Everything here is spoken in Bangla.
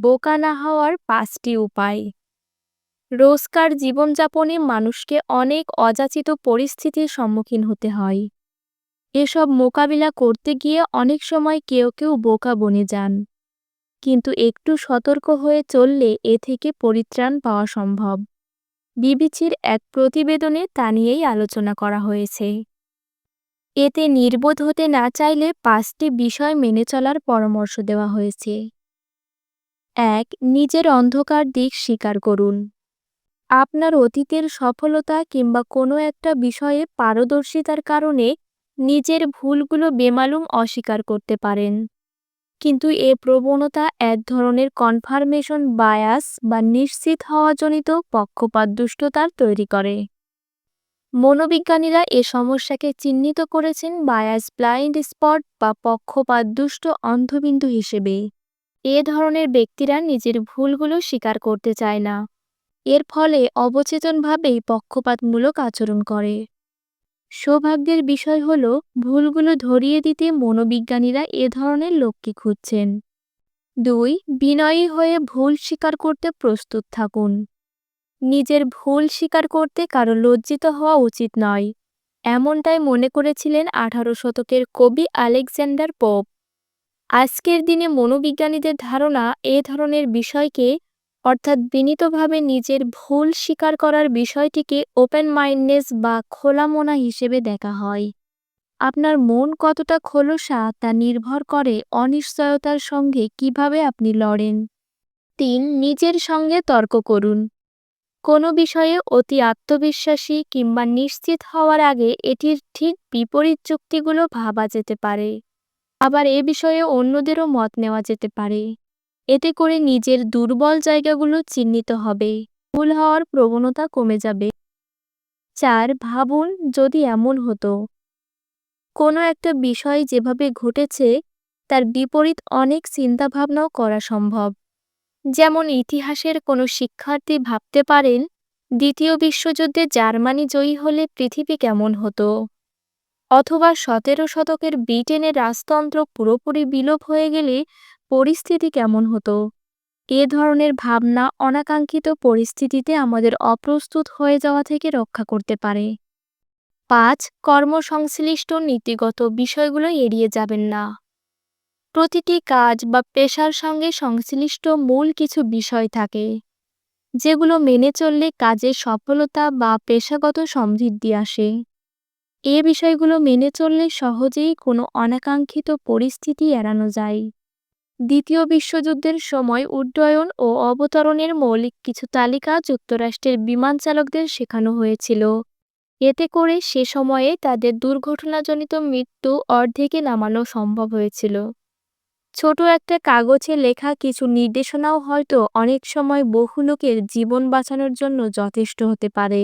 বোকা না হওয়ার পাঁচটি উপায়। রোজকার জীবনযাপনে মানুষকে অনেক অযাচিত পরিস্থিতির সম্মুখীন হতে হয়। এসব মোকাবিলা করতে গিয়ে অনেক সময় কেউ কেউ বোকা বনে যান। কিন্তু একটু সতর্ক হয়ে চললে এ থেকে পরিত্রাণ পাওয়া সম্ভব। বিবিসির এক প্রতিবেদনে তা নিয়েই আলোচনা করা হয়েছে। এতে নির্বোধ হতে না চাইলে পাঁচটি বিষয় মেনে চলার পরামর্শ দেওয়া হয়েছে। এক, নিজের অন্ধকার দিক স্বীকার করুন। আপনার অতীতের সফলতা কিংবা কোনো একটা বিষয়ে পারদর্শিতার কারণে নিজের ভুলগুলো বেমালুম অস্বীকার করতে পারেন। কিন্তু এ প্রবণতা এক ধরনের কনফার্মেশন বায়াস বা নিশ্চিত হওয়াজনিত পক্ষপাতদুষ্টতার তৈরি করে। মনোবিজ্ঞানীরা এ সমস্যাকে চিহ্নিত করেছেন বায়াস ব্লাইন্ড স্পট বা পক্ষপাতদুষ্ট অন্ধবিন্দু হিসেবে। এ ধরনের ব্যক্তিরা নিজের ভুলগুলো স্বীকার করতে চায় না। এর ফলে অবচেতনভাবেই পক্ষপাতমূলক আচরণ করে। সৌভাগ্যের বিষয় হল, ভুলগুলো ধরিয়ে দিতে মনোবিজ্ঞানীরা এ ধরনের লোককে খুঁজছেন। দুই, বিনয়ী হয়ে ভুল স্বীকার করতে প্রস্তুত থাকুন। নিজের ভুল স্বীকার করতে কারও লজ্জিত হওয়া উচিত নয়। এমনটাই মনে করেছিলেন আঠারো শতকের কবি আলেকজান্ডার পোপ। আজকের দিনে মনোবিজ্ঞানীদের ধারণা এ ধরনের বিষয়কে, অর্থাৎ বিনীতভাবে নিজের ভুল স্বীকার করার বিষয়টিকে ওপেন মাইন্ডনেস বা খোলা মনা হিসেবে দেখা হয়। আপনার মন কতটা খোলসা তা নির্ভর করে অনিশ্চয়তার সঙ্গে কীভাবে আপনি লড়েন। তিন, নিজের সঙ্গে তর্ক করুন। কোনো বিষয়ে অতি আত্মবিশ্বাসী কিংবা নিশ্চিত হওয়ার আগে এটির ঠিক বিপরীত যুক্তিগুলো ভাবা যেতে পারে। আবার এ বিষয়ে অন্যদেরও মত নেওয়া যেতে পারে। এতে করে নিজের দুর্বল জায়গাগুলো চিহ্নিত হবে। ভুল হওয়ার প্রবণতা কমে যাবে। চার, ভাবুন যদি এমন হতো। কোনো একটা বিষয় যেভাবে ঘটেছে, তার বিপরীত অনেক চিন্তাভাবনাও করা সম্ভব। যেমন ইতিহাসের কোনো শিক্ষার্থী ভাবতে পারেন, দ্বিতীয় বিশ্বযুদ্ধে জার্মানি জয়ী হলে পৃথিবী কেমন হতো। অথবা সতেরো শতকের ব্রিটেনের রাজতন্ত্র পুরোপুরি বিলোপ হয়ে গেলে পরিস্থিতি কেমন হতো? এ ধরনের ভাবনা অনাকাঙ্ক্ষিত পরিস্থিতিতে আমাদের অপ্রস্তুত হয়ে যাওয়া থেকে রক্ষা করতে পারে। পাঁচ, কর্মসংশ্লিষ্ট নীতিগত বিষয়গুলো এড়িয়ে যাবেন না। প্রতিটি কাজ বা পেশার সঙ্গে সংশ্লিষ্ট মূল কিছু বিষয় থাকে, যেগুলো মেনে চললে কাজের সফলতা বা পেশাগত সমৃদ্ধি আসে। এ বিষয়গুলো মেনে চললে সহজেই কোনো অনাকাঙ্ক্ষিত পরিস্থিতি এড়ানো যায়। দ্বিতীয় বিশ্বযুদ্ধের সময় উড্ডয়ন ও অবতরণের মৌলিক কিছু তালিকা যুক্তরাষ্ট্রের বিমান চালকদের শেখানো হয়েছিল। এতে করে সে সময়ে তাদের দুর্ঘটনাজনিত মৃত্যু অর্ধেকে নামানো সম্ভব হয়েছিল। ছোট একটা কাগজে লেখা কিছু নির্দেশনাও হয়তো অনেক সময় বহু লোকের জীবন বাঁচানোর জন্য যথেষ্ট হতে পারে।